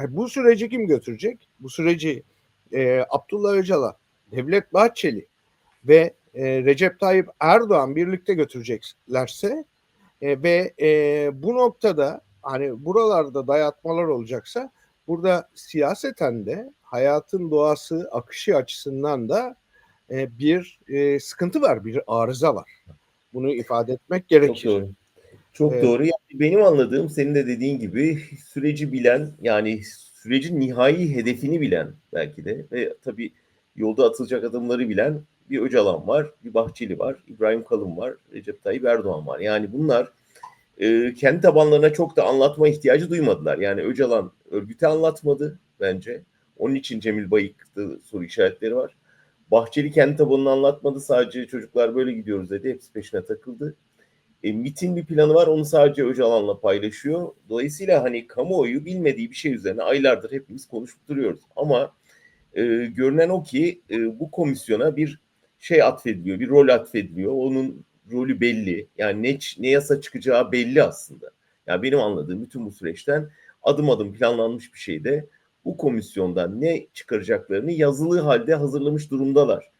Yani bu süreci kim götürecek? Bu süreci e, Abdullah Öcalan, Devlet Bahçeli ve e, Recep Tayyip Erdoğan birlikte götüreceklerse e, ve e, bu noktada hani buralarda dayatmalar olacaksa burada siyaseten de hayatın doğası akışı açısından da e, bir e, sıkıntı var, bir arıza var. Bunu ifade etmek gerekir. Çok Evet. doğru. Yani benim anladığım senin de dediğin gibi süreci bilen yani sürecin nihai hedefini bilen belki de ve tabii yolda atılacak adımları bilen bir Öcalan var, bir Bahçeli var, İbrahim Kalın var, Recep Tayyip Erdoğan var. Yani bunlar e, kendi tabanlarına çok da anlatma ihtiyacı duymadılar. Yani Öcalan örgüte anlatmadı bence. Onun için Cemil Bayık'ta soru işaretleri var. Bahçeli kendi tabanını anlatmadı. Sadece çocuklar böyle gidiyoruz dedi. Hepsi peşine takıldı. E, MIT'in bir planı var. Onu sadece Öcalan'la paylaşıyor. Dolayısıyla hani kamuoyu bilmediği bir şey üzerine aylardır hepimiz konuşup duruyoruz. Ama e, görünen o ki e, bu komisyona bir şey atfediliyor, bir rol atfediliyor. Onun rolü belli. Yani ne, ne yasa çıkacağı belli aslında. Yani benim anladığım bütün bu süreçten adım adım planlanmış bir şeyde bu komisyondan ne çıkaracaklarını yazılı halde hazırlamış durumdalar.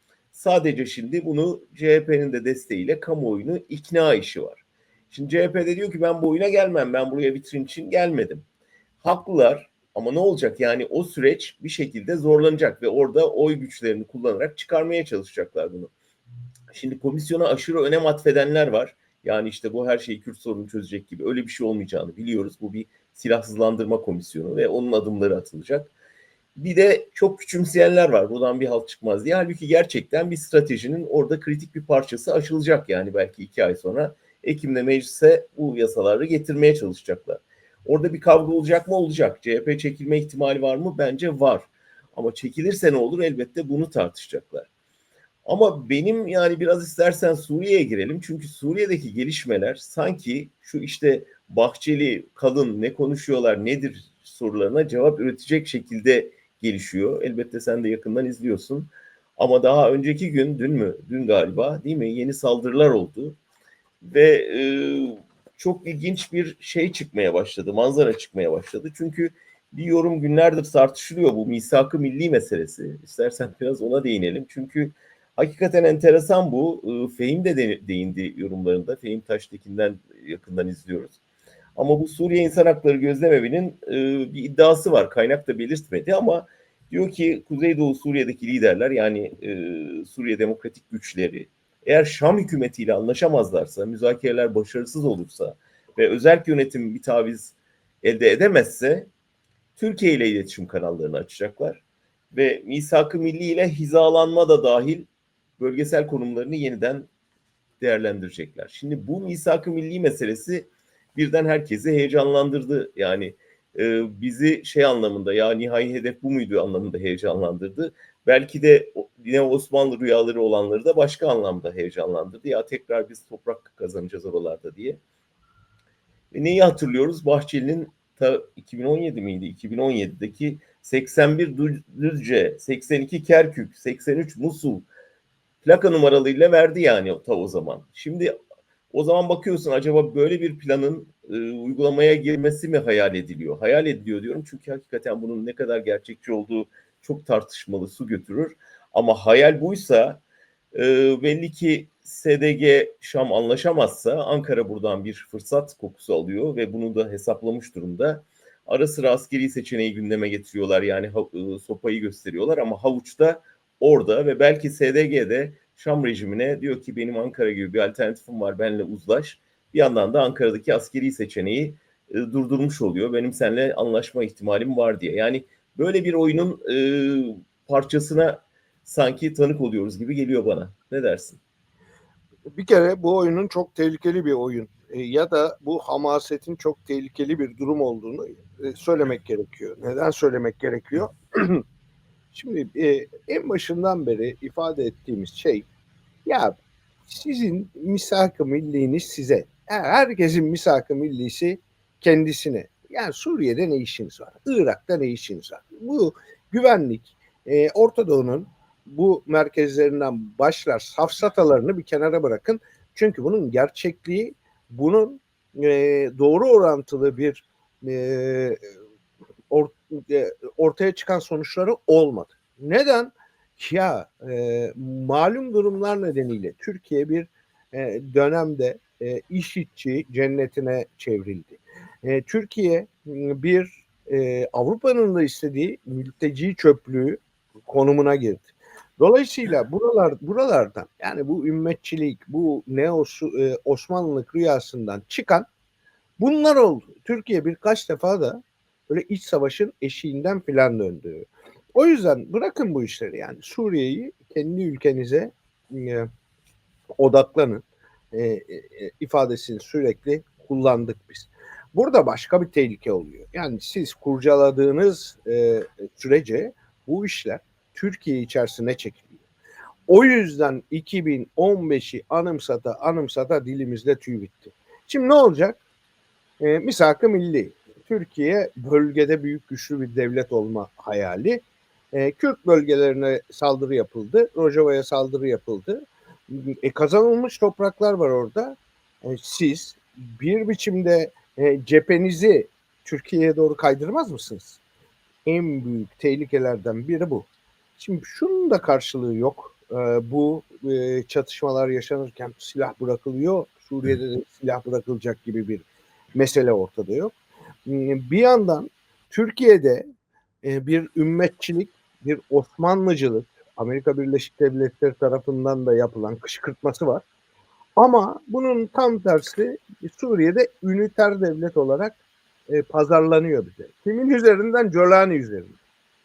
Sadece şimdi bunu CHP'nin de desteğiyle kamuoyunu ikna işi var. Şimdi CHP de diyor ki ben bu oyuna gelmem. Ben buraya vitrin için gelmedim. Haklılar ama ne olacak? Yani o süreç bir şekilde zorlanacak ve orada oy güçlerini kullanarak çıkarmaya çalışacaklar bunu. Şimdi komisyona aşırı önem atfedenler var. Yani işte bu her şeyi Kürt sorunu çözecek gibi öyle bir şey olmayacağını biliyoruz. Bu bir silahsızlandırma komisyonu ve onun adımları atılacak. Bir de çok küçümseyenler var. Buradan bir halt çıkmaz diye. Halbuki gerçekten bir stratejinin orada kritik bir parçası aşılacak. Yani belki iki ay sonra Ekim'de meclise bu yasaları getirmeye çalışacaklar. Orada bir kavga olacak mı? Olacak. CHP çekilme ihtimali var mı? Bence var. Ama çekilirse ne olur? Elbette bunu tartışacaklar. Ama benim yani biraz istersen Suriye'ye girelim. Çünkü Suriye'deki gelişmeler sanki şu işte Bahçeli, Kalın ne konuşuyorlar, nedir sorularına cevap üretecek şekilde gelişiyor. Elbette sen de yakından izliyorsun. Ama daha önceki gün, dün mü? Dün galiba değil mi? Yeni saldırılar oldu. Ve e, çok ilginç bir şey çıkmaya başladı, manzara çıkmaya başladı. Çünkü bir yorum günlerdir tartışılıyor bu misak-ı milli meselesi. İstersen biraz ona değinelim. Çünkü hakikaten enteresan bu. E, Fehim de de- değindi yorumlarında. Fehim Taştekin'den yakından izliyoruz. Ama bu Suriye İnsan Hakları Gözlemevi'nin e, bir iddiası var. Kaynak da belirtmedi ama diyor ki Kuzeydoğu Suriye'deki liderler yani e, Suriye Demokratik Güçleri eğer Şam hükümetiyle anlaşamazlarsa, müzakereler başarısız olursa ve özel yönetim bir taviz elde edemezse Türkiye ile iletişim kanallarını açacaklar ve misak-ı milli ile hizalanma da dahil bölgesel konumlarını yeniden değerlendirecekler. Şimdi bu misak-ı milli meselesi birden herkesi heyecanlandırdı. Yani e, bizi şey anlamında ya nihai hedef bu muydu anlamında heyecanlandırdı. Belki de yine Osmanlı rüyaları olanları da başka anlamda heyecanlandırdı. Ya tekrar biz toprak kazanacağız oralarda diye. Ve neyi hatırlıyoruz? Bahçeli'nin ta 2017 miydi? 2017'deki 81 Dü- Düzce, 82 Kerkük, 83 Musul plaka numaralarıyla verdi yani ta o zaman. Şimdi o zaman bakıyorsun acaba böyle bir planın e, uygulamaya girmesi mi hayal ediliyor? Hayal ediliyor diyorum çünkü hakikaten bunun ne kadar gerçekçi olduğu çok tartışmalı, su götürür. Ama hayal buysa e, belli ki SDG Şam anlaşamazsa Ankara buradan bir fırsat kokusu alıyor ve bunu da hesaplamış durumda. Ara sıra askeri seçeneği gündeme getiriyorlar yani e, sopayı gösteriyorlar ama havuçta orada ve belki SDG'de Şam rejimine diyor ki benim Ankara gibi bir alternatifim var benimle uzlaş. Bir yandan da Ankara'daki askeri seçeneği e, durdurmuş oluyor. Benim seninle anlaşma ihtimalim var diye. Yani böyle bir oyunun e, parçasına sanki tanık oluyoruz gibi geliyor bana. Ne dersin? Bir kere bu oyunun çok tehlikeli bir oyun e, ya da bu hamasetin çok tehlikeli bir durum olduğunu e, söylemek gerekiyor. Neden söylemek gerekiyor? Şimdi e, en başından beri ifade ettiğimiz şey ya sizin misak-ı milliğiniz size. Herkesin misak-ı millisi kendisine. Yani Suriye'de ne işiniz var? Irak'ta ne işiniz var? Bu güvenlik e, Orta Doğu'nun bu merkezlerinden başlar safsatalarını bir kenara bırakın. Çünkü bunun gerçekliği bunun e, doğru orantılı bir e, or- e, ortaya çıkan sonuçları olmadı. Neden? Ya e, malum durumlar nedeniyle Türkiye bir e, dönemde e, işitçi cennetine çevrildi. E, Türkiye m, bir e, Avrupa'nın da istediği mülteci çöplüğü konumuna girdi. Dolayısıyla buralar buralardan yani bu ümmetçilik, bu neo e, Osmanlılık rüyasından çıkan bunlar oldu. Türkiye birkaç defa da böyle iç savaşın eşiğinden filan döndü. O yüzden bırakın bu işleri yani Suriye'yi kendi ülkenize e, odaklanın e, e, ifadesini sürekli kullandık biz. Burada başka bir tehlike oluyor. Yani siz kurcaladığınız e, sürece bu işler Türkiye içerisine çekiliyor. O yüzden 2015'i anımsata anımsata dilimizde tüy bitti. Şimdi ne olacak? E, misak-ı milli. Türkiye bölgede büyük güçlü bir devlet olma hayali. E, Kürt bölgelerine saldırı yapıldı. Rojava'ya saldırı yapıldı. E, kazanılmış topraklar var orada. E, siz bir biçimde e, cephenizi Türkiye'ye doğru kaydırmaz mısınız? En büyük tehlikelerden biri bu. Şimdi şunun da karşılığı yok. E, bu e, çatışmalar yaşanırken silah bırakılıyor. Suriye'de de silah bırakılacak gibi bir mesele ortada yok. Bir yandan Türkiye'de e, bir ümmetçilik, bir Osmanlıcılık, Amerika Birleşik Devletleri tarafından da yapılan kışkırtması var. Ama bunun tam tersi Suriye'de üniter devlet olarak e, pazarlanıyor bize. Kimin üzerinden? Jolani üzerinden.